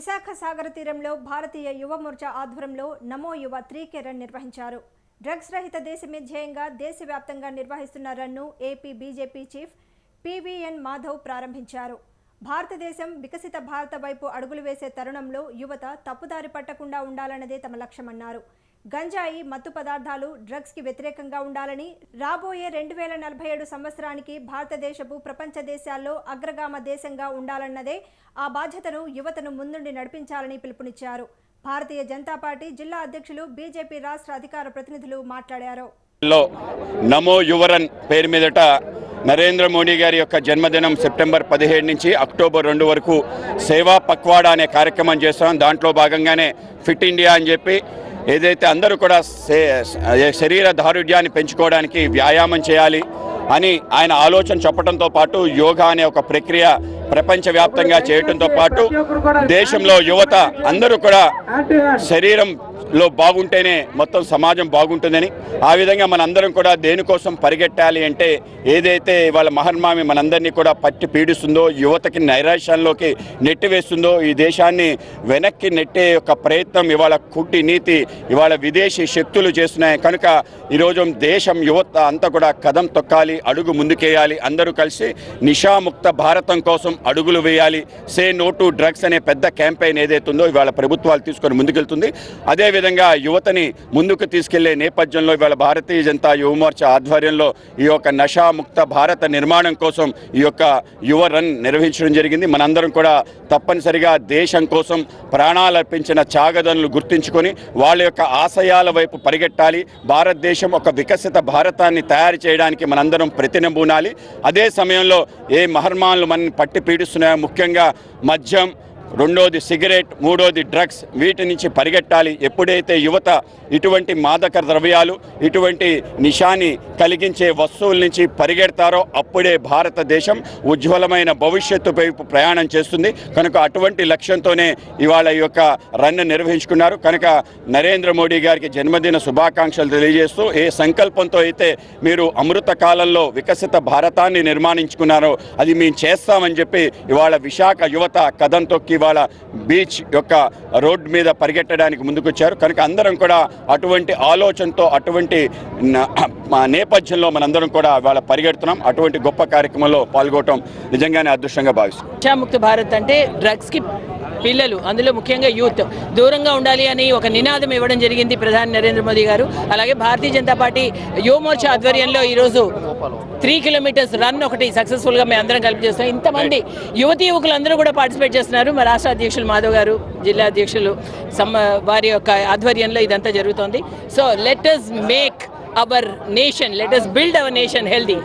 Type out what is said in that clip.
విశాఖ సాగర తీరంలో భారతీయ యువ మోర్చా ఆధ్వర్యంలో నమో యువ త్రీకే రన్ నిర్వహించారు. డ్రగ్స్ రహిత దేశమే ధ్యేయంగా దేశవ్యాప్తంగా నిర్వహిస్తున్న run AP BJP chief PVN Madhav ప్రారంభించారు. భారతదేశం వికసిత భారత వైపు అడుగులు వేసే తరుణంలో యువత తప్పుదారి పట్టకుండా ఉండాలన్నదే తమ లక్ష్యమన్నారు. గంజాయి మత్తు పదార్థాలు డ్రగ్స్కి వ్యతిరేకంగా ఉండాలని రాబోయే రెండు వేల నలభై ఏడు సంవత్సరానికి భారతదేశపు ప్రపంచ దేశాల్లో అగ్రగామ దేశంగా ఉండాలన్నదే ఆ బాధ్యతను యువతను ముందుండి నడిపించాలని పిలుపునిచ్చారు. భారతీయ జనతా పార్టీ జిల్లా అధ్యక్షులు బీజేపీ రాష్ట్ర అధికార ప్రతినిధులు మాట్లాడారు. లో నమో యువరన్ పేరు మీదట నరేంద్ర మోడీ గారి యొక్క జన్మదినం సెప్టెంబర్ పదిహేడు నుంచి అక్టోబర్ రెండు వరకు సేవా పక్వాడా అనే కార్యక్రమం చేస్తున్నాం. దాంట్లో భాగంగానే ఫిట్ ఇండియా అని చెప్పి ఏదైతే అందరూ కూడా శరీర దారుఢ్యాన్ని పెంచుకోవడానికి వ్యాయామం చేయాలి అని ఆయన ఆలోచన చెప్పడంతో పాటు యోగా అనే ఒక ప్రక్రియ ప్రపంచవ్యాప్తంగా చేయడంతో పాటు దేశంలో యువత అందరూ కూడా శరీరంలో బాగుంటేనే మొత్తం సమాజం బాగుంటుందని. ఆ విధంగా మనందరం కూడా దేనికోసం పరిగెట్టాలి అంటే ఏదైతే ఇవాళ మహర్మామి మనందరినీ కూడా పట్టి పీడిస్తుందో యువతకి నైరాశ్యంలోకి నెట్టివేస్తుందో ఈ దేశాన్ని వెనక్కి నెట్టే యొక్క ప్రయత్నం ఇవాళ కుట్టి నీతి ఇవాళ విదేశీ శక్తులు చేస్తున్నాయి. కనుక ఈరోజు దేశం యువత అంతా కూడా కదం తొక్కాలి అడుగు ముందుకేయాలి. అందరూ కలిసి నిషాముక్త భారతం కోసం అడుగులు వేయాలి. సే నో టు డ్రగ్స్ అనే పెద్ద క్యాంపెయిన్ ఏదైతుందో ఇవాళ ప్రభుత్వాలు తీసుకొని ముందుకెళ్తుంది. అదేవిధంగా యువతని ముందుకు తీసుకెళ్ళే నేపథ్యంలో ఇవాళ భారతీయ జనతా యువమోర్చా ఆధ్వర్యంలో ఈ యొక్క నషాముక్త భారత నిర్మాణం కోసం ఈ యొక్క యువ రన్ నిర్వహించడం జరిగింది. మనందరం కూడా తప్పనిసరిగా దేశం కోసం ప్రాణాలు అర్పించిన త్యాగదనులు గుర్తించుకొని వాళ్ళ యొక్క ఆశయాల వైపు పరిగెట్టాలి. భారతదేశం ఒక వికసిత భారతాన్ని తయారు చేయడానికి మనందరం ప్రతినబూనాలి. అదే సమయంలో ఏ మహర్మానులు మనని పట్టి పీడిస్తున్నాయి. ముఖ్యంగా మద్యం రెండోది సిగరెట్ మూడోది డ్రగ్స్. వీటి నుంచి పరిగెట్టాలి. ఎప్పుడైతే యువత ఇటువంటి మాదక ద్రవ్యాలు ఇటువంటి నిషాని కలిగించే వస్తువుల నుంచి పరిగెడతారో అప్పుడే భారతదేశం ఉజ్వలమైన భవిష్యత్తు వైపు ప్రయాణం చేస్తుంది. కనుక అటువంటి లక్ష్యంతోనే ఇవాళ ఈ యొక్క రన్ నిర్వహించుకున్నారు. కనుక నరేంద్ర మోడీ గారికి జన్మదిన శుభాకాంక్షలు తెలియజేస్తూ ఏ సంకల్పంతో అయితే మీరు అమృత కాలంలో వికసిత భారతాన్ని నిర్మాణించుకున్నారో అది మేము చేస్తామని చెప్పి ఇవాళ విశాఖ యువత కథం తొక్కి ఇవాళ బీచ్ యొక్క రోడ్ మీద పరిగెట్టడానికి ముందుకొచ్చారు. కనుక అందరం కూడా అటువంటి ఆలోచనతో అటువంటి నేపథ్యంలో మనందరం కూడా ఇవాళ పరిగెడుతున్నాం. అటువంటి గొప్ప కార్యక్రమంలో పాల్గొనడం నిజంగానే అదృష్టంగా భావిస్తున్నాం. భారత్ అంటే డ్రగ్స్కి పిల్లలు అందులో ముఖ్యంగా యూత్. దూరంగా ఉండాలి అని ఒక నినాదం ఇవ్వడం జరిగింది ప్రధాని నరేంద్ర మోదీ గారు. అలాగే భారతీయ జనతా పార్టీ యువ మోర్చా ఆధ్వర్యంలో ఈరోజు త్రీ కిలోమీటర్స్ రన్ ఒకటి సక్సెస్ఫుల్గా మేము అందరం కలిపి చేస్తాం ఇంతమంది యువతి యువకులు అందరూ కూడా పార్టిసిపేట్ చేస్తున్నారు. మా రాష్ట్ర అధ్యక్షులు మాధవ్ గారు జిల్లా అధ్యక్షులు సమ్మ వారి యొక్క ఆధ్వర్యంలో ఇదంతా జరుగుతోంది. So let us make our nation let us build our nation healthy